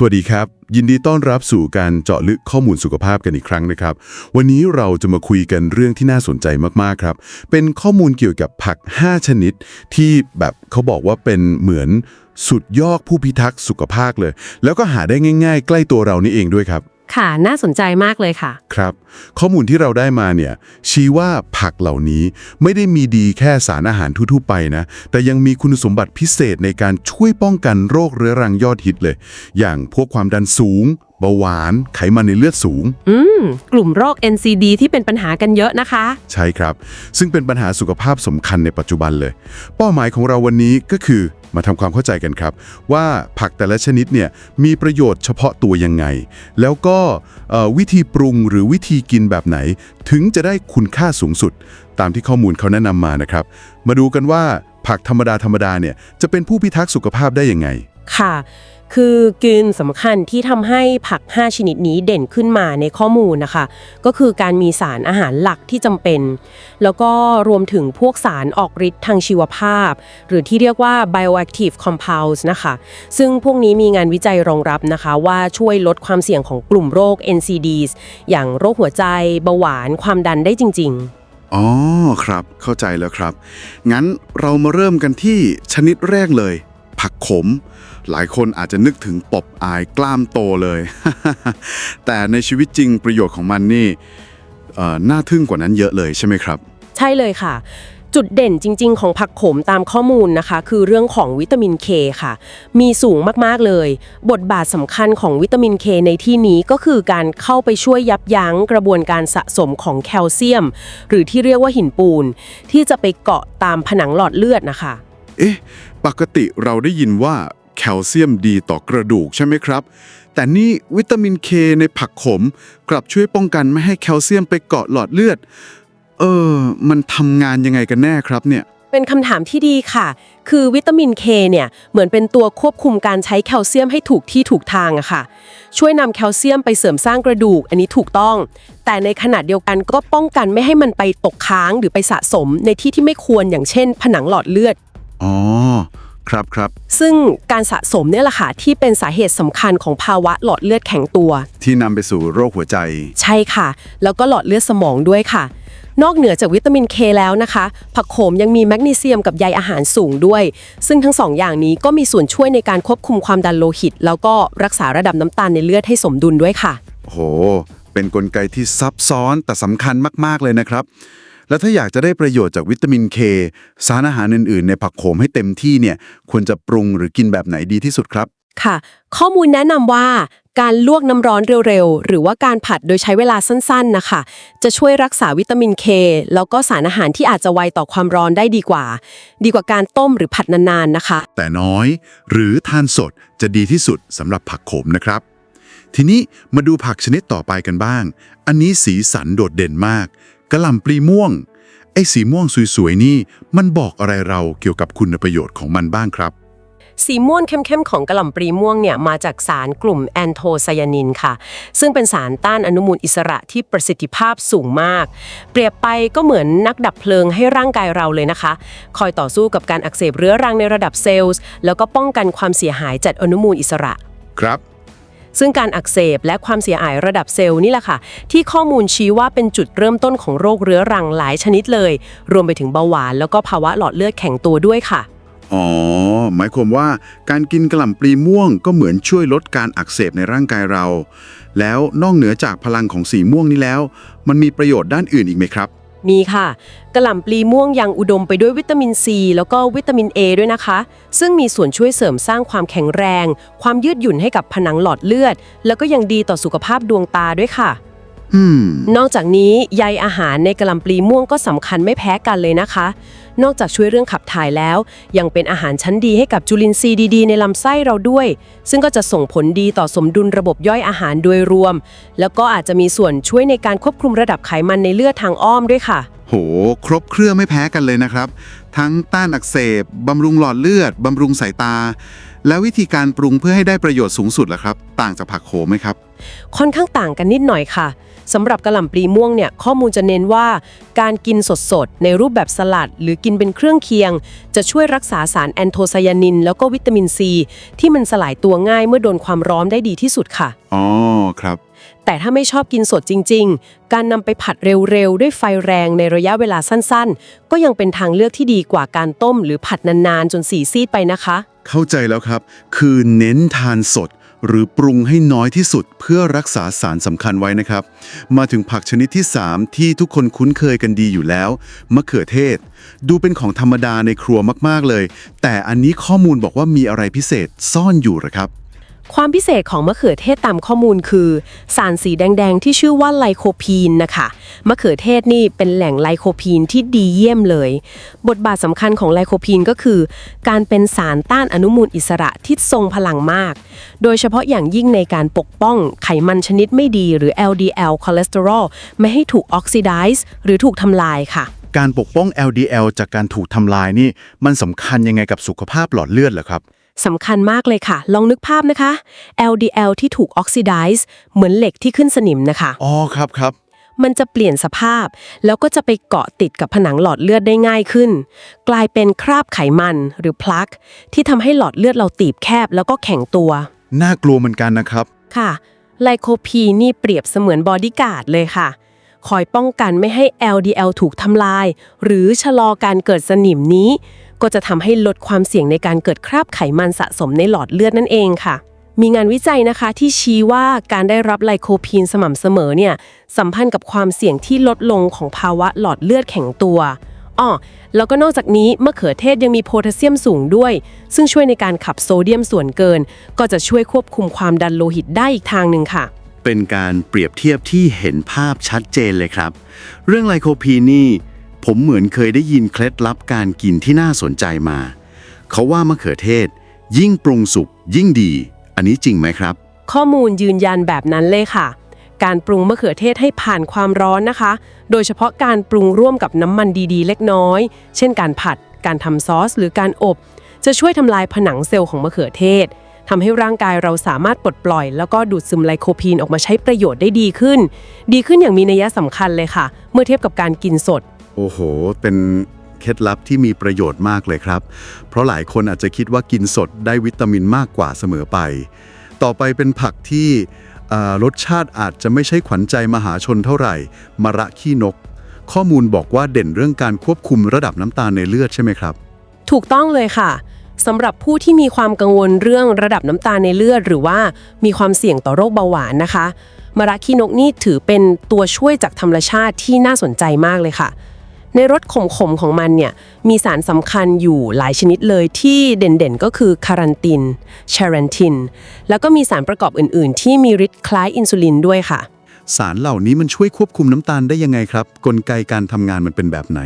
สวัสดีครับ ยินดีต้อนรับสู่การเจาะลึกข้อมูลสุขภาพกันอีกครั้งนะครับ วันนี้เราจะมาคุยกันเรื่องที่น่าสนใจมากๆครับ เป็นข้อมูลเกี่ยวกับผัก 5 ชนิด ที่แบบเขาบอกว่าเป็นเหมือนสุดยอดผู้พิทักษ์สุขภาพเลย แล้วก็หาได้ง่าย ๆ ใกล้ตัวเรานี่เองด้วยครับ ค่ะน่าสนใจมากเลยค่ะ ครับ ข้อมูลที่เราได้มาเนี่ยชี้ว่าผักเหล่านี้ไม่ได้มีดีแค่สารอาหารทั่วๆไปนะ แต่ยังมีคุณสมบัติพิเศษในการช่วยป้องกันโรคเรื้อรังยอดฮิตเลย อย่างพวกความดันสูง เบาหวาน ไขมันในเลือดสูง อืม กลุ่มโรค NCD ที่เป็นปัญหากันเยอะนะคะ ใช่ครับ ซึ่งเป็นปัญหาสุขภาพสำคัญในปัจจุบันเลย เป้าหมายของเราวันนี้ก็คือ มาทำความเข้าใจกันครับ ว่าผักแต่ละชนิดเนี่ยมีประโยชน์เฉพาะตัวยังไง แล้วก็วิธีปรุงหรือวิธีกินแบบไหน ถึงจะได้คุณค่าสูงสุด ตามที่ข้อมูลเขาแนะนำมานะครับ มาดูกันว่าผักธรรมดาธรรมดาเนี่ยจะเป็นผู้พิทักษ์สุขภาพได้ยังไง ค่ะ คือกณฑ์สำคัญที่ทำให้ผัก 5 ชนิดนี้เด่นขึ้นมาในข้อมูลนะคะ ก็คือการมีสารอาหารหลักที่จำเป็น แล้วก็รวมถึงพวกสารออกฤทธิ์ทางชีวภาพ หรือที่เรียกว่า bioactive compounds นะคะ ซึ่งพวกนี้มีงานวิจัยรองรับนะคะ ว่าช่วยลดความเสี่ยงของกลุ่มโรค NCDs อย่างโรคหัวใจ เบาหวาน ความดันได้จริง ๆอ๋อครับ เข้าใจแล้วครับ งั้นเรามาเริ่มกันที่ชนิดแรกเลย ผักขม หลายคนอาจจะนึกถึงปบอายกล้ามโตเลย แต่ในชีวิตจริงประโยชน์ของมันนี่น่าทึ่งกว่านั้นเยอะเลยใช่ไหมครับ ใช่เลยค่ะ จุดเด่นจริง ๆ ของผักขมตามข้อมูลนะคะ คือเรื่องของวิตามินเคค่ะ มีสูงมากๆเลย บทบาทสำคัญของวิตามินเคในที่นี้ก็คือการเข้าไปช่วยยับยั้งกระบวนการสะสมของแคลเซียม หรือที่เรียกว่าหินปูน ที่จะไปเกาะตามผนังหลอดเลือดนะคะ เอ๊ะ ปกติเราได้ยินว่าแคลเซียมดีต่อกระดูกใช่ไหมครับ แต่นี่วิตามินเคในผักขม กลับช่วยป้องกันไม่ให้แคลเซียมไปเกาะหลอดเลือด เออ มันทำงานยังไงกันแน่ครับเนี่ย เป็นคำถามที่ดีค่ะ คือวิตามินเคเนี่ยเหมือนเป็นตัวควบคุมการใช้แคลเซียมให้ถูกที่ถูกทางอะค่ะ ช่วยนำแคลเซียมไปเสริมสร้างกระดูก อันนี้ถูกต้อง แต่ในขณะเดียวกันก็ป้องกันไม่ให้มันไปตกค้างหรือไปสะสมในที่ที่ไม่ควรอย่างเช่น ผนังหลอดเลือด อ๋อ ครับครับ ซึ่งการสะสมเนี่ยแหละค่ะที่เป็นสาเหตุสำคัญของภาวะหลอดเลือดแข็งตัว ที่นำไปสู่โรคหัวใจ ใช่ค่ะ แล้วก็หลอดเลือดสมองด้วยค่ะ นอกเหนือจากวิตามินเคแล้วนะคะ ผักโขมยังมีแมกนีเซียมกับใยอาหารสูงด้วย ซึ่งทั้งสองอย่างนี้ก็มีส่วนช่วยในการควบคุมความดันโลหิต แล้วก็รักษาระดับน้ำตาลในเลือดให้สมดุลด้วยค่ะ โห เป็นนกลไกที่ซับซ้อนแต่สำคัญมาก ๆ เลยนะครับ แล้วถ้าอยากจะได้ประโยชน์จากวิตามินเคสารอาหารอื่นๆ ในผักโขมให้เต็มที่เนี่ยควรจะปรุงหรือกินแบบไหนดีที่สุดครับ ค่ะ ข้อมูลแนะนำว่าการลวกน้ำร้อนเร็วๆ หรือว่าการผัดโดยใช้เวลาสั้นๆนะคะ จะช่วยรักษาวิตามินเคแล้วก็สารอาหารที่อาจจะไวต่อความร้อนได้ดีกว่า ดีกว่าการต้มหรือผัดนานๆนะคะ แต่น้อย หรือทานสดจะดีที่สุดสำหรับผักขมนะครับ ทีนี้มาดูผักชนิดต่อไปกันบ้าง อันนี้สีสันโดดเด่นมาก กระหล่ำปลีม่วง ไอ้สีม่วงสวยๆนี่ มันบอกอะไรเราเกี่ยวกับคุณประโยชน์ของมันบ้างครับ สีม่วงเข้มๆของกระหล่ำปลีม่วงเนี่ยมาจากสารกลุ่มแอนโทไซยานินค่ะ ซึ่งเป็นสารต้านอนุมูลอิสระที่ประสิทธิภาพสูงมาก เปรียบไปก็เหมือนนักดับเพลิงให้ร่างกายเราเลยนะคะ คอยต่อสู้กับการอักเสบเรื้อรังในระดับเซลล์แล้วก็ป้องกันความเสียหายจากอนุมูลอิสระ ครับ ซึ่งการอักเสบและความเสียหายระดับเซลล์นี่แหละค่ะ ที่ข้อมูลชี้ว่าเป็นจุดเริ่มต้นของโรคเรื้อรังหลายชนิดเลย รวมไปถึงเบาหวานแล้วก็ภาวะหลอดเลือดแข็งตัวด้วยค่ะ อ๋อ หมายความว่าการกินกระหล่ำปลีม่วงก็เหมือนช่วยลดการอักเสบในร่างกายเรา แล้วนอกเหนือจากพลังของสีม่วงนี้แล้ว มันมีประโยชน์ด้านอื่นอีกไหมครับ มีค่ะกระหล่ำปลีม่วงยังอุดมไปด้วยวิตามินซีแล้วก็วิตามิน A ด้วยนะคะ ซึ่งมีส่วนช่วยเสริมสร้างความแข็งแรง ความยืดหยุ่นให้กับผนังหลอดเลือด แล้วก็ยังดีต่อสุขภาพดวงตาด้วยค่ะ อืม นอกจากนี้ใยอาหารในกระหล่ำปลีม่วงก็สำคัญไม่แพ้กันเลยนะคะ นอกจากช่วยเรื่องขับถ่ายแล้ว ยังเป็นอาหารชั้นดีให้กับจุลินทรีย์ดีๆ ในลำไส้เราด้วย ซึ่งก็จะส่งผลดีต่อสมดุลระบบย่อยอาหารโดยรวม แล้วก็อาจจะมีส่วนช่วยในการควบคุมระดับไขมันในเลือดทางอ้อมด้วยค่ะ โห ครบเครื่องไม่แพ้กันเลยนะครับ ทั้งต้านอักเสบบำรุงหลอดเลือดบำรุงสายตา แล้ววิธีการปรุงเพื่อให้ได้ประโยชน์สูงสุดล่ะครับ ต่างจากผักโขมไหมครับ ค่อนข้างต่างกันนิดหน่อยค่ะ สำหรับกระหล่ำปลีม่วงเนี่ยข้อมูลจะเน้นว่า การกินสดๆ ในรูปแบบสลัด หรือกินเป็นเครื่องเคียง จะช่วยรักษาสารแอนโทไซยานิน แล้วก็วิตามินซี ที่มันสลายตัวง่ายเมื่อโดนความร้อนได้ดีที่สุดค่ะ อ๋อครับ แต่ถ้าไม่ชอบกินสดจริง ๆ การนำไปผัดเร็วๆ ด้วยไฟแรงในระยะเวลาสั้นๆ ก็ยังเป็นทางเลือกที่ดีกว่าการต้ม หรือผัดนานๆ จนสีซีดไปนะคะ เข้าใจแล้วครับ คือเน้นทานสด หรือปรุงให้น้อยที่สุดเพื่อรักษาสารสำคัญไว้นะครับ มาถึงผักชนิดที่ 3 ที่ทุกคนคุ้นเคยกันดีอยู่แล้ว มะเขือเทศ ดูเป็นของธรรมดาในครัวมากๆเลย แต่อันนี้ข้อมูลบอกว่ามีอะไรพิเศษซ่อนอยู่เหรอครับ ความพิเศษของมะเขือเทศตามข้อมูลคือ สารสีแดง ๆ ที่ชื่อว่าไลโคพีนนะคะ มะเขือเทศนี่เป็นแหล่งไลโคพีนที่ดีเยี่ยมเลย บทบาทสำคัญของไลโคพีนก็คือ การเป็นสารต้านอนุมูลอิสระที่ทรงพลังมาก โดยเฉพาะอย่างยิ่งในการปกป้องไขมันชนิดไม่ดีหรือ LDL คอเลสเตอรอลไม่ให้ถูกออกซิไดซ์หรือถูกทำลายค่ะ การปกป้อง LDL จากการถูกทำลายนี่มันสำคัญยังไงกับสุขภาพหลอดเลือดเหรอครับ สำคัญมากเลยค่ะ ลองนึกภาพนะคะ LDL ที่ถูกออกซิไดซ์เหมือนเหล็กที่ขึ้นสนิมนะคะ อ๋อครับครับ มันจะเปลี่ยนสภาพ แล้วก็จะไปเกาะติดกับผนังหลอดเลือดได้ง่ายขึ้น กลายเป็นคราบไขมันหรือพลักที่ทำให้หลอดเลือดเราตีบแคบแล้วก็แข็งตัว น่ากลัวเหมือนกันนะครับ ค่ะไลโคพีนนี่เปรียบเสมือนบอดี้การ์ดเลยค่ะ คอยป้องกันไม่ให้ LDL ถูกทำลาย หรือชะลอการเกิดสนิมนี้ ก็จะทำให้ลดความเสี่ยงในการเกิดคราบไขมันสะสมในหลอดเลือดนั่นเองค่ะ มีงานวิจัยนะคะที่ชี้ว่าการได้รับไลโคพีนสม่ำเสมอเนี่ยสัมพันธ์กับความเสี่ยงที่ลดลงของภาวะหลอดเลือดแข็งตัวอ้อแล้วก็นอกจากนี้มะเขือเทศยังมีโพแทสเซียมสูงด้วย ซึ่งช่วยในการขับโซเดียมส่วนเกิน ก็จะช่วยควบคุมความดันโลหิตได้อีกทางหนึ่งค่ะ เป็นการเปรียบเทียบที่เห็นภาพชัดเจนเลยครับ เรื่องไลโคพีนนี่ ผมเหมือนเคยได้ยินเคล็ดลับการกินที่น่าสนใจมา เขาว่ามะเขือเทศ ยิ่งปรุงสุกยิ่งดี อันนี้จริงไหมครับ ข้อมูลยืนยันแบบนั้นเลยค่ะ การปรุงมะเขือเทศให้ผ่านความร้อนนะคะ โดยเฉพาะการปรุงร่วมกับน้ำมันดีๆ เล็กน้อย เช่นการผัด การทำซอส หรือการอบ จะช่วยทำลายผนังเซลล์ของมะเขือเทศทำให้ร่างกายเราสามารถปลดปล่อย แล้วก็ดูดซึมไลโคพีนออกมาใช้ประโยชน์ได้ดีขึ้น ดีขึ้นอย่างมีนัยสำคัญเลยค่ะ เมื่อเทียบกับการกินสด โอ้โห เป็นเคล็ดลับที่มีประโยชน์มากเลยครับ เพราะหลายคนอาจจะคิดว่ากินสดได้วิตามินมากกว่าเสมอไป ต่อไปเป็นผักที่รสชาติอาจจะไม่ใช่ขวัญใจมหาชนเท่าไหร่ มระขี้นก ข้อมูลบอกว่าเด่นเรื่องการควบคุมระดับน้ำตาลในเลือดใช่ไหมครับ ถูกต้องเลยค่ะสำหรับผู้ที่มีความกังวลเรื่องระดับน้ำตาลในเลือด หรือว่ามีความเสี่ยงต่อโรคเบาหวานนะคะ มระขี้นกนี่ถือเป็นตัวช่วยจากธรรมชาติที่น่าสนใจมากเลยค่ะ ในรสขมๆของมันเนี่ยมีสารสำคัญอยู่หลายชนิดเลยที่เด่นๆก็คือคารันตินเชรันติน แล้วก็มีสารประกอบอื่นๆ ที่มีฤทธิ์คล้ายอินซูลินด้วยค่ะ สารเหล่านี้มันช่วยควบคุมน้ำตาลได้ยังไงครับ กลไกการทำงานมันเป็นแบบไหน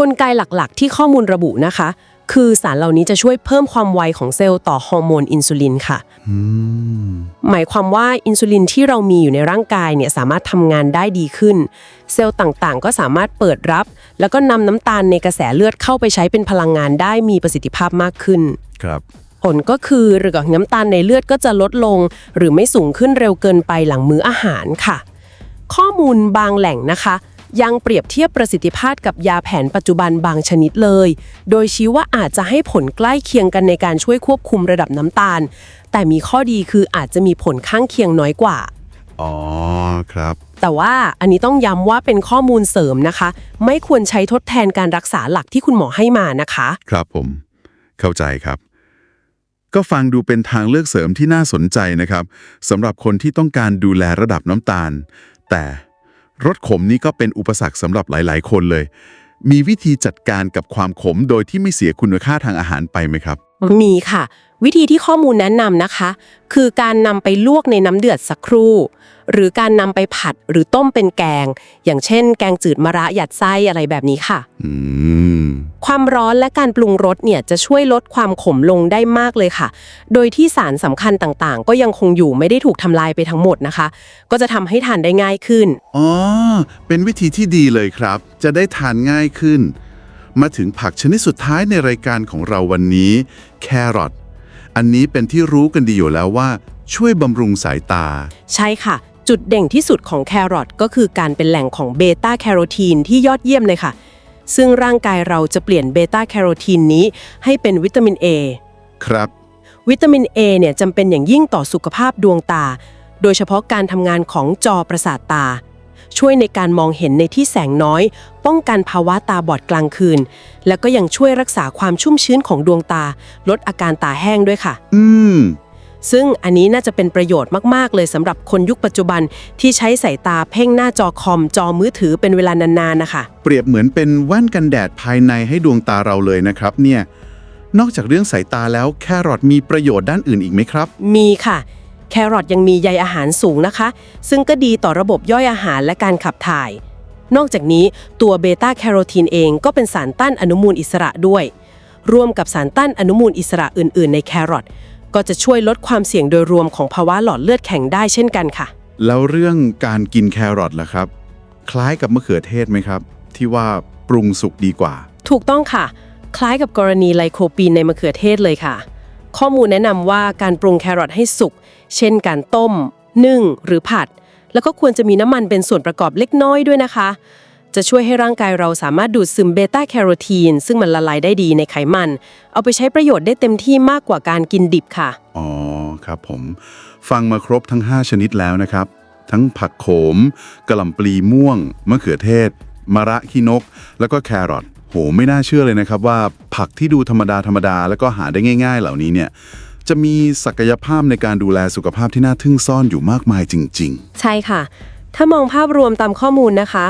กลไกหลักๆ ที่ข้อมูลระบุนะคะ คือสารเหล่านี้จะช่วยเพิ่มความไวของเซลล์ต่อฮอร์โมนอินซูลินค่ะ หมายความว่าอินซูลินที่เรามีอยู่ในร่างกายเนี่ยสามารถทำงานได้ดีขึ้น เซลล์ต่างๆ ก็สามารถเปิดรับ แล้วก็นำน้ำตาลในกระแสเลือดเข้าไปใช้เป็นพลังงานได้มีประสิทธิภาพมากขึ้น ครับ ผลก็คือเรือน้ำตาลในเลือดก็จะลดลง หรือไม่สูงขึ้นเร็วเกินไปหลังมื้ออาหารค่ะ ข้อมูลบางแหล่งนะคะ ยังเปรียบเทียบประสิทธิภาพกับยาแผนปัจจุบันบางชนิดเลย โดยชี้ว่าอาจจะให้ผลใกล้เคียงกันในการช่วยควบคุมระดับน้ำตาล แต่มีข้อดีคืออาจจะมีผลข้างเคียงน้อยกว่า อ๋อครับ แต่ว่าอันนี้ต้องย้ำว่าเป็นข้อมูลเสริมนะคะ ไม่ควรใช้ทดแทนการรักษาหลักที่คุณหมอให้มานะคะ ครับผม เข้าใจครับ ก็ฟังดูเป็นทางเลือกเสริมที่น่าสนใจนะครับสำหรับคนที่ต้องการดูแลระดับน้ำตาล แต่ รสขมนี้ก็เป็นอุปสรรคสำหรับหลาย ๆ คนเลย มีวิธีจัดการกับความขมโดยที่ไม่เสียคุณค่าทางอาหารไปไหมครับ มีค่ะ วิธีที่ข้อมูลแนะนำนะคะ คือการนำไปลวกในน้ำเดือดสักครู่ หรือการนำไปผัดหรือต้มเป็นแกง อย่างเช่น แกงจืดมะระหยัดไส้อะไรแบบนี้ค่ะอืมความร้อนและการปรุงรสเนี่ยจะช่วยลดความขมลงได้มากเลยค่ะ โดยที่สารสำคัญต่างๆ ก็ยังคงอยู่ไม่ได้ถูกทำลายไปทั้งหมดนะคะ ก็จะทำให้ทานได้ง่ายขึ้น อ๋อ เป็นวิธีที่ดีเลยครับ จะได้ทานง่ายขึ้น มาถึงผักชนิดสุดท้ายในรายการของเราวันนี้ แครอท อันนี้เป็นที่รู้กันดีอยู่แล้วว่า ช่วยบำรุงสายตา ใช่ค่ะ จุดเด่งที่สุดของแครอทก็คือการเป็นแหล่งของเบต้าแคโรทีนที่ยอดเยี่ยมเลยค่ะ ซึ่งร่างกายเราจะเปลี่ยนเบต้าแคโรทีนนี้ให้เป็นวิตามิน A ครับ วิตามิน A เนี่ยจำเป็นอย่างยิ่งต่อสุขภาพดวงตา โดยเฉพาะการทำงานของจอประสาทตา ช่วยในการมองเห็นในที่แสงน้อย ป้องกันภาวะตาบอดกลางคืน แล้วก็ยังช่วยรักษาความชุ่มชื้นของดวงตา ลดอาการตาแห้งด้วยค่ะ อืม ซึ่งอันนี้น่าจะเป็นประโยชน์มาก ๆ เลยสำหรับคนยุคปัจจุบันที่ใช้สายตาเพ่งหน้าจอคอมจอมือถือเป็นเวลานานๆนะคะ เปรียบเหมือนเป็นแว่นกันแดดภายในให้ดวงตาเราเลยนะครับเนี่ย นอกจากเรื่องสายตาแล้วแครอทมีประโยชน์ด้านอื่นอีกไหมครับ มีค่ะ แครอทยังมีใยอาหารสูงนะคะ ซึ่งก็ดีต่อระบบย่อยอาหารและการขับถ่าย นอกจากนี้ตัวเบต้าแคโรทีนเองก็เป็นสารต้านอนุมูลอิสระด้วย ร่วมกับสารต้านอนุมูลอิสระอื่น ๆ ในแครอทก็จะช่วยลดความเสี่ยงโดยรวมของภาวะหลอดเลือดแข็งได้เช่นกันค่ะ แล้วเรื่องการกินแครอทล่ะครับ คล้ายกับมะเขือเทศไหมครับ ที่ว่าปรุงสุกดีกว่า ถูกต้องค่ะ คล้ายกับกรณีไลโคปีนในมะเขือเทศเลยค่ะ ข้อมูลแนะนำว่าการปรุงแครอทให้สุก เช่นการต้ม นึ่ง หรือผัด แล้วก็ควรจะมีน้ำมันเป็นส่วนประกอบเล็กน้อยด้วยนะคะ จะช่วยให้ร่างกายเราสามารถดูดซึมเบต้าแคโรทีน ซึ่งมันละลายได้ดีในไขมัน เอาไปใช้ประโยชน์ได้เต็มที่มากกว่าการกินดิบค่ะ อ๋อครับผม ฟังมาครบทั้ง 5 ชนิดแล้วนะครับ ทั้งผักโขมกระหล่ำปลีม่วง มะเขือเทศ มะระขี้นก แล้วก็แครอทโหไม่น่าเชื่อเลยนะครับว่าผักที่ดูธรรมดาธรรมดาแล้วก็หาได้ง่าย ๆ เหล่านี้เนี่ย จะมีศักยภาพในการดูแลสุขภาพที่น่าทึ่งซ่อนอยู่มากมายจริงใช่ค่ะ ถ้ามองภาพรวมตามข้อมูลนะคะ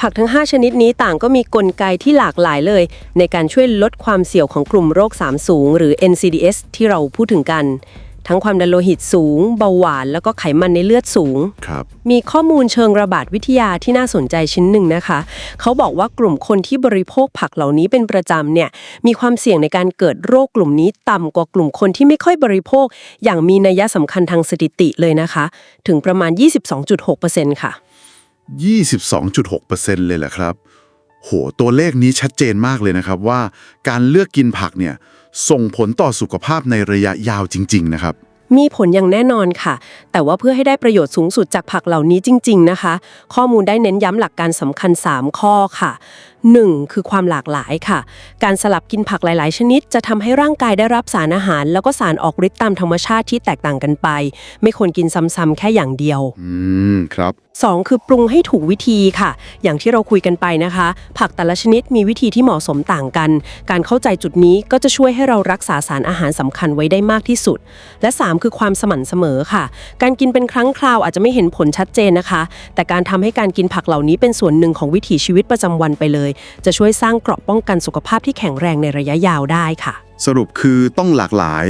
ผักทั้ง 5 ชนิดนี้ต่างก็มีกลไกที่หลากหลายเลย ในการช่วยลดความเสี่ยวของกลุ่มโรค 3 สูง หรือ NCDs ที่เราพูดถึงกัน ทั้งความดันโลหิตสูง เบาหวาน แล้วก็ไขมันในเลือดสูงๆครับ มีข้อมูลเชิงระบาดวิทยาที่น่าสนใจชิ้นหนึ่งนะคะ เขาบอกว่ากลุ่มคนที่บริโภคผักเหล่านี้เป็นประจำเนี่ย มีความเสี่ยงในการเกิดโรคกลุ่มนี้ต่ำกว่ากลุ่มคนที่ไม่ค่อยบริโภค อย่างมีนัยสำคัญทางสถิติเลยนะคะ ถึงประมาณ 22.6%ค่ะ 22.6%เลยแหละครับ โห ตัวเลขนี้ชัดเจนมากเลยนะครับว่าการเลือกกินผักเนี่ย ส่งผลต่อสุขภาพในระยะยาวจริง ๆ นะครับ มีผลอย่างแน่นอนค่ะ แต่ว่าเพื่อให้ได้ประโยชน์สูงสุดจากผักเหล่านี้จริง ๆ นะคะ ข้อมูลได้เน้นย้ำหลักการสำคัญ 3 ข้อค่ะ 1. คือความหลากหลายค่ะ การสลับกินผักหลาย ๆ ชนิด จะทำให้ร่างกายได้รับสารอาหาร แล้วก็สารออกฤทธิ์ตามธรรมชาติที่แตกต่างกันไป ไม่ควรกินซ้ำๆแค่อย่างเดียว อืม ครับ 2 คือปรุงให้ถูกวิธีค่ะ อย่างที่เราคุยกันไปนะคะ ผักแต่ละชนิดมีวิธีที่เหมาะสมต่างกัน การเข้าใจจุดนี้ก็จะช่วยให้เรารักษาสารอาหารสำคัญไว้ได้มากที่สุด และ 3 คือความสม่ำเสมอค่ะ การกินเป็นครั้งคราวอาจจะไม่เห็นผลชัดเจนนะคะ แต่การทำให้การกินผักเหล่านี้เป็นส่วนหนึ่งของวิถีชีวิตประจำวันไปเลยจะช่วยสร้างเกราะป้องกันสุขภาพที่แข็งแรงในระยะยาวได้ค่ะ สรุปคือต้องหลากหลาย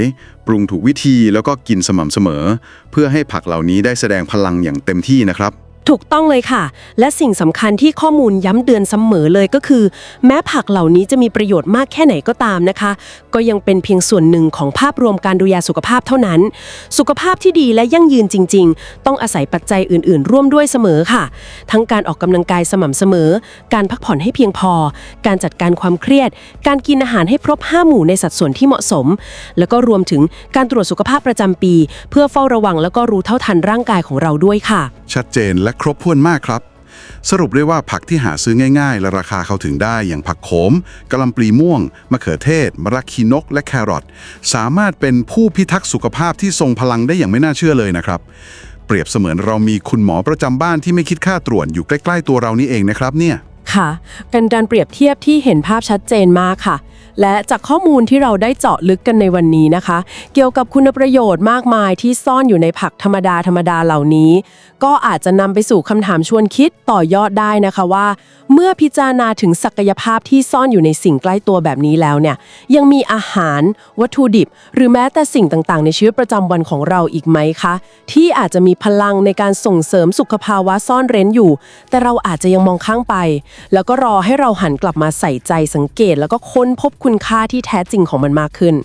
ปรุงถูกวิธีแล้วก็กินสม่ำเสมอ เพื่อให้ผักเหล่านี้ได้แสดงพลังอย่างเต็มที่นะครับ ถูกต้องเลยค่ะ และสิ่งสำคัญที่ข้อมูลย้ำเตือนเสมอเลยก็คือ แม้ผักเหล่านี้จะมีประโยชน์มากแค่ไหนก็ตามนะคะ ก็ยังเป็นเพียงส่วนหนึ่งของภาพรวมการดูแลสุขภาพเท่านั้น สุขภาพที่ดีและยั่งยืนจริง ๆ ต้องอาศัยปัจจัยอื่น ๆ ร่วมด้วยเสมอค่ะ ทั้งการออกกำลังกายสม่ำเสมอ การพักผ่อนให้เพียงพอ การจัดการความเครียด การกินอาหารให้ครบห้าหมู่ในสัดส่วนที่เหมาะสม แล้วก็รวมถึงการตรวจสุขภาพประจำปี เพื่อเฝ้าระวังแล้วก็รู้เท่าทันร่างกายของเราด้วยค่ะ ชัดเจนและครบถ้วนมากครับ สรุปได้ว่าผักที่หาซื้อง่ายๆ และราคาเข้าถึงได้อย่างผักโขมกะหล่ำปลีม่วง มะเขือเทศ มะระคีนก และแครอทสามารถเป็นผู้พิทักษ์สุขภาพที่ทรงพลังได้อย่างไม่น่าเชื่อเลยนะครับ เปรียบเสมือนเรามีคุณหมอประจำบ้านที่ไม่คิดค่าตรวจอยู่ใกล้ ๆ ตัวเรานี่เองนะครับเนี่ย ค่ะ เป็นการเปรียบเทียบที่เห็นภาพชัดเจนมากค่ะ และจากข้อมูลที่เราได้เจาะลึกกันในวันนี้นะคะ เกี่ยวกับคุณประโยชน์มากมายที่ซ่อนอยู่ในผักธรรมดาธรรมดาเหล่านี้ ก็อาจจะนำไปสู่คำถามชวนคิดต่อยอดได้นะคะว่าเมื่อพิจารณาถึงศักยภาพที่ซ่อนอยู่ในสิ่งใกล้ตัวแบบนี้แล้วเนี่ย ยังมีอาหาร วัตถุดิบ หรือแม้แต่สิ่งต่างๆ ในชีวิตประจำวันของเราอีกไหมคะ ที่อาจจะมีพลังในการส่งเสริมสุขภาวะซ่อนเร้นอยู่ แต่เราอาจจะยังมองข้างไป แล้วก็รอให้เราหันกลับมาใส่ใจสังเกต แล้วก็ค้นพบคุณค่าที่แท้จริงของมันมากขึ้น